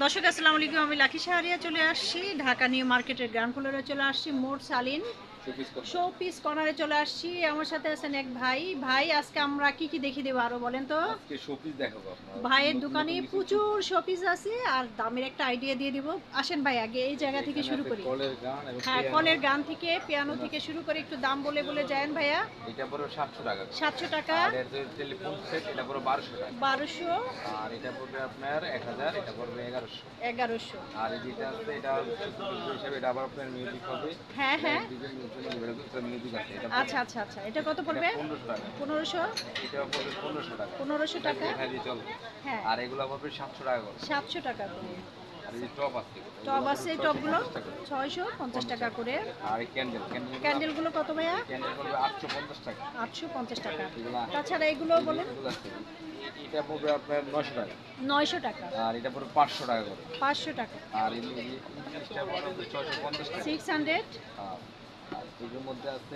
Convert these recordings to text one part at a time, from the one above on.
দর্শক, আসসালামু আলাইকুম। আমি লাকি শাহরিয়া চলে আসছি ঢাকা নিউ মার্কেটের গ্রাউন্ড ফ্লোরে। চলে আসছি মোট সালিন শো পিস কর্নারে চলে আসছি। আমার সাথে আছেন এক ভাই। ভাই আজকে আমরা কি কি দেখিয়ে দেবো আরও বলেন তো? আজকে শোপিস দেখাবো আপনার। ভাইয়ের দোকানে প্রচুর শোপিস। আছে আর দামের একটা আইডিয়া দিয়ে দিব। আসেন ভাই আগে এই জায়গা থেকে শুরু করি। কলের গান এবং হ্যাঁ। কলের গান থেকে পিয়ানো থেকে শুরু করে একটু দাম বলে বলে যায়েন ভাইয়া। এটা পড়বে সাতশো টাকা সাতশো টাকা। আর এর টেলিফোন সেট এটা টাকা। বারোশো। আর এটা পড়বে আপনার এক হাজার এটা পড়বে এগারোশো। এগারোশো। আর এই যেটা আছে এটা হিসাবে এটা আবার আপনার মিউজিক হবে। হ্যাঁ হ্যাঁ। আচ্ছা আচ্ছা আচ্ছা। এটা কত পড়বে? পনেরোশো? পনেরোশো এটা পড়বে পনেরোশো টাকা? হ্যাঁ। আর এগুলো পড়বে সাতশো টাকা করে। সাতশো টাকা করে। টপ আছে। এই টবগুলো ছয়শো পঞ্চাশ টাকা করে। আর ক্যান্ডেল ক্যান্ডেল ক্যান্ডেলগুলো কত ভাইয়া? আটশো পঞ্চাশ টাকা। আটশো পঞ্চাশ টাকা। তাছাড়া এগুলো বলেন এটা পড়বে আপনার নশো টাকা। নয়শো টাকা। আর এটা পড়বে পাঁচশো টাকা করে। পাঁচশো টাকা। আর ছয়শো পঞ্চাশ সিক্স হান্ড্রেড? আর এগুলোর মধ্যে আছে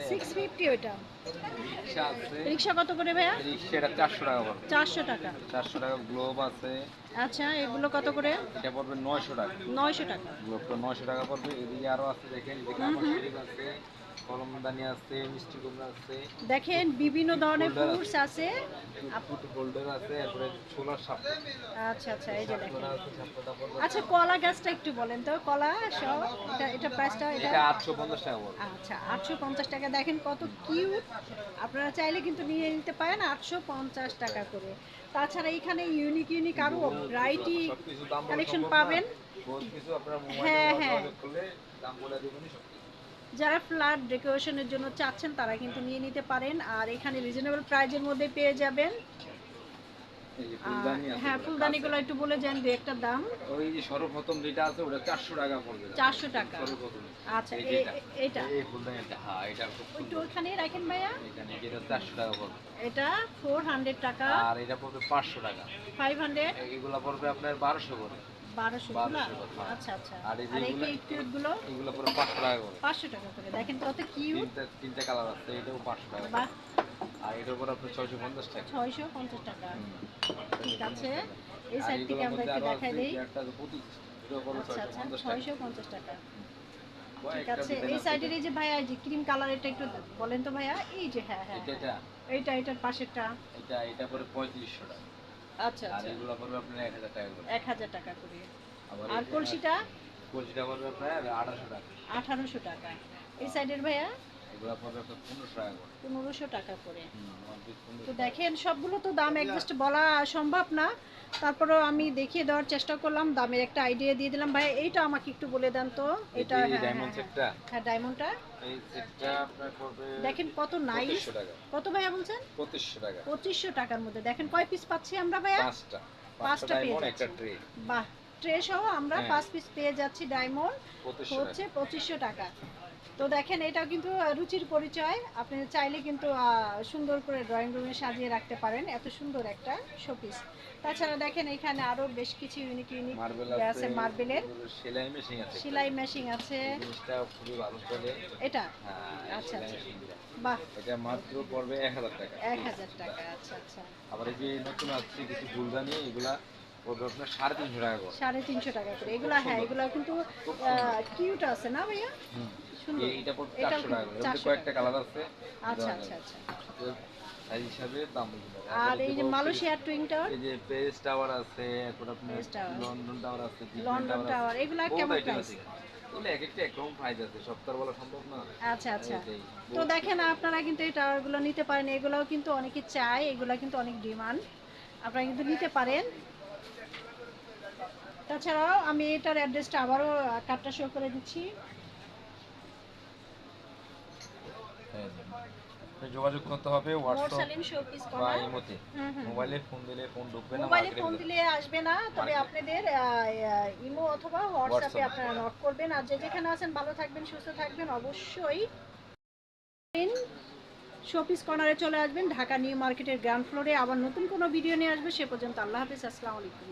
আছে। রিক্সা কত করে ভাইয়া? এটা চারশো টাকা পড়বে চারশো টাকা। চারশো টাকা গ্লোব আছে। আচ্ছা এগুলো কত করে? এটা পড়বে নয়শো টাকা। নয়শো টাকা। গ্লোবটা নয়শো টাকা পড়বে। এদিকে আরও আছে দেখেন এদিকে আমার আছে। কলমদানি আছে মিষ্টি কুমড়া আছে দেখেন বিভিন্ন ধরনের। ফ্রুটস আছে। ফুট হোল্ডার আছে ছোলার সাপ। আচ্ছা আচ্ছা এই যে দেখেন। আচ্ছা কলা গাছটা একটু বলেন তো কলা সব এটা এটা প্রাইসটা এটা এটা আটশো পঞ্চাশ টাকা পড়বে আচ্ছা আটশো পঞ্চাশ টাকা। দেখেন কত কিউট আপনারা চাইলে কিন্তু নিয়ে নিতে পারেন আটশো পঞ্চাশ টাকা করে। তাছাড়া এখানে ইউনিক ইউনিক আরও ভ্যারাইটি কালেকশন পাবেন। বহুত কিছু আপনার হ্যাঁ, মোবাইলে হ্যাঁ। দাম বলে দেবেনই সবকিছু। যারা ফ্ল্যাট ডেকোরেশনের জন্য চাচ্ছেন তারা কিন্তু নিয়ে নিতে পারেন। আর এখানে রিজনেবল প্রাইজের মধ্যে পেয়ে যাবেন। হ্যাঁ ফুলদানিগুলো একটু বলে যান দু একটা দাম। ওই যে সর্বপ্রথম যেটা আছে ওটা চারশো টাকা পড়বে। চারশো টাকা। সর্বপ্রথম। আচ্ছা এটা এই ফুলদানিটা হ্যাঁ এটা খুব একটু ওখানে রাখেন ভাইয়া। এখানে যেটা চারশো টাকা পড়বে। এটা ফোর হান্ড্রেড টাকা। আর এটা পড়বে পাঁচশো টাকা। ফাইভ হান্ড্রেড এগুলা পড়বে আপনার বারোশো করে। বারোশো বারোশো আচ্ছা আচ্ছা। আর এই আর এই যেগুলো- কিউটগুলো? এগুলো পড়বে পাঁচশো টাকা করে। পাঁচশো টাকা করে। দেখেন কত কিউট তিনটা তিনটা কালার আছে এটাও পাঁচশো টাকা বাহ। আর এটার উপর আপনার ছয়শো পঞ্চাশ টাকা। ছয়শো পঞ্চাশ টাকা। ঠিক আছে। এই সাইড থেকে আমরা একটু দেখাই আছে, একটা আছে পঁচিশ, এটাও পড়বে আচ্ছা টাকা। টাকা। ঠিক আছে। এই সাইডের এই যে ভাইয়া যে ক্রিম কালার এটা একটু বলেন তো ভাইয়া। এই যে হ্যাঁ হ্যাঁ এটা এটা। এইটা এটার পাশেরটা। এটা এটা পরে পঁয়ত্রিশশো টাকা। আচ্ছা আর আচ্ছা এগুলো পড়বে আপনার এক হাজার টাকা করে। এক হাজার টাকা করে। আর কলসিটা? কলসিটা পড়বে আপনার আঠারোশো টাকা। আঠারোশো টাকা। এই সাইডের ভাইয়া? এগুলো পড়বে আপনার পনেরোশো টাকা করে। 1500 টাকা করে। তো দেখেন সবগুলো তো দাম একজাস্ট বলা সম্ভব না। তারপরেও আমি দেখিয়ে দেওয়ার চেষ্টা করলাম দামের একটা আইডিয়া দিয়ে দিলাম। ভাই এইটা আমাকে একটু বলে দেন তো। এটা হ্যাঁ, হ্যাঁ, ডায়মন্ড হ্যাঁ। সেটটা হ্যাঁ ডায়মন্ডটা এই সেটটা আপনার পড়বে দেখেন কত নাইস কত ভাইয়া বলছেন? পঁচিশশো টাকা। পঁচিশশো টাকার মধ্যে। দেখেন কয় পিস পাচ্ছি আমরা ভাইয়া? পাঁচটা। পাঁচটা ডায়মন্ড একটা ট্রে বাহ ট্রে সহ আমরা হ্যাঁ। পাঁচ পিস পেয়ে যাচ্ছি ডায়মন্ড হচ্ছে টাকা। পঁচিশশো টাকা। তো দেখেন এটাও কিন্তু রুচির পরিচয়। আপনি চাইলে কিন্তু সুন্দর করে ড্রয়িং রুমে সাজিয়ে রাখতে পারেন। এত সুন্দর একটা শোপিস তাছাড়া দেখেন এখানে আরও বেশ কিছু ইউনিক ইউনিক আছে আছে মার্বেলের সেলাই মেশিন আছে। সেলাই মেশিন আছে। জিনিসটা খুবই ভালো চলে। এটা? হ্যাঁ, আচ্ছা, আচ্ছা। বাহ! এটা মাত্র পড়বে এক হাজার টাকা। এক হাজার টাকা আচ্ছা আচ্ছা। আবার এই যে নতুন আসছে কিছু ফুলদানি এগুলা সাড়ে তিনশো টাকা করে। সাড়ে তিনশো টাকা করে। এগুলা হ্যাঁ এগুলা কিন্তু কিউট আছে না ভাইয়া? এইটা পড়বে এটাও টাকা করে। এর কয়েকটা কালার আছে। আচ্ছা আচ্ছা আচ্ছা। সাইজ হিসাবে দাম আর এই যে টাওয়ার এই যে পেরিস টাওয়ার আছে আপনার লন্ডন টাওয়ার আছে লন্ডন টাওয়ার টাওয়ার এগুলা কেমন প্রাইস এগুলো এক একটা একরকম প্রাইস আছে সব আর বলা সম্ভব না। আচ্ছা আচ্ছা। তো দেখেন আপনারা কিন্তু এই টাওয়ারগুলো নিতে পারেন। এগুলোও কিন্তু অনেকে চায় এগুলো কিন্তু অনেক ডিমান্ড আপনারা কিন্তু নিতে পারেন। তাছাড়াও আমি এটার অ্যাড্রেসটা আবারও কার্ডটা শো করে দিচ্ছি হ্যাঁ, হ্যাঁ। যোগাযোগ করতে হবে হোয়াটসঅ্যাপ বা ইমোতে। হুম হুম। মোবাইলে ফোন দিলে ফোন ঢুকবে না মোবাইলে ফোন দিলে আসবে না তবে আপনাদের ইমো অথবা হোয়াটসঅ্যাপে আপনারা নোট করবেন। আর যে যেখানে আছেন ভালো থাকবেন সুস্থ থাকবেন অবশ্যই শোপিস কর্নারে চলে আসবেন। ঢাকা নিউ মার্কেটের গ্রাউন্ড ফ্লোরে আবার নতুন কোনো ভিডিও নিয়ে আসবে সে পর্যন্ত আল্লাহ হাফিজ আসসালামু আলাইকুম।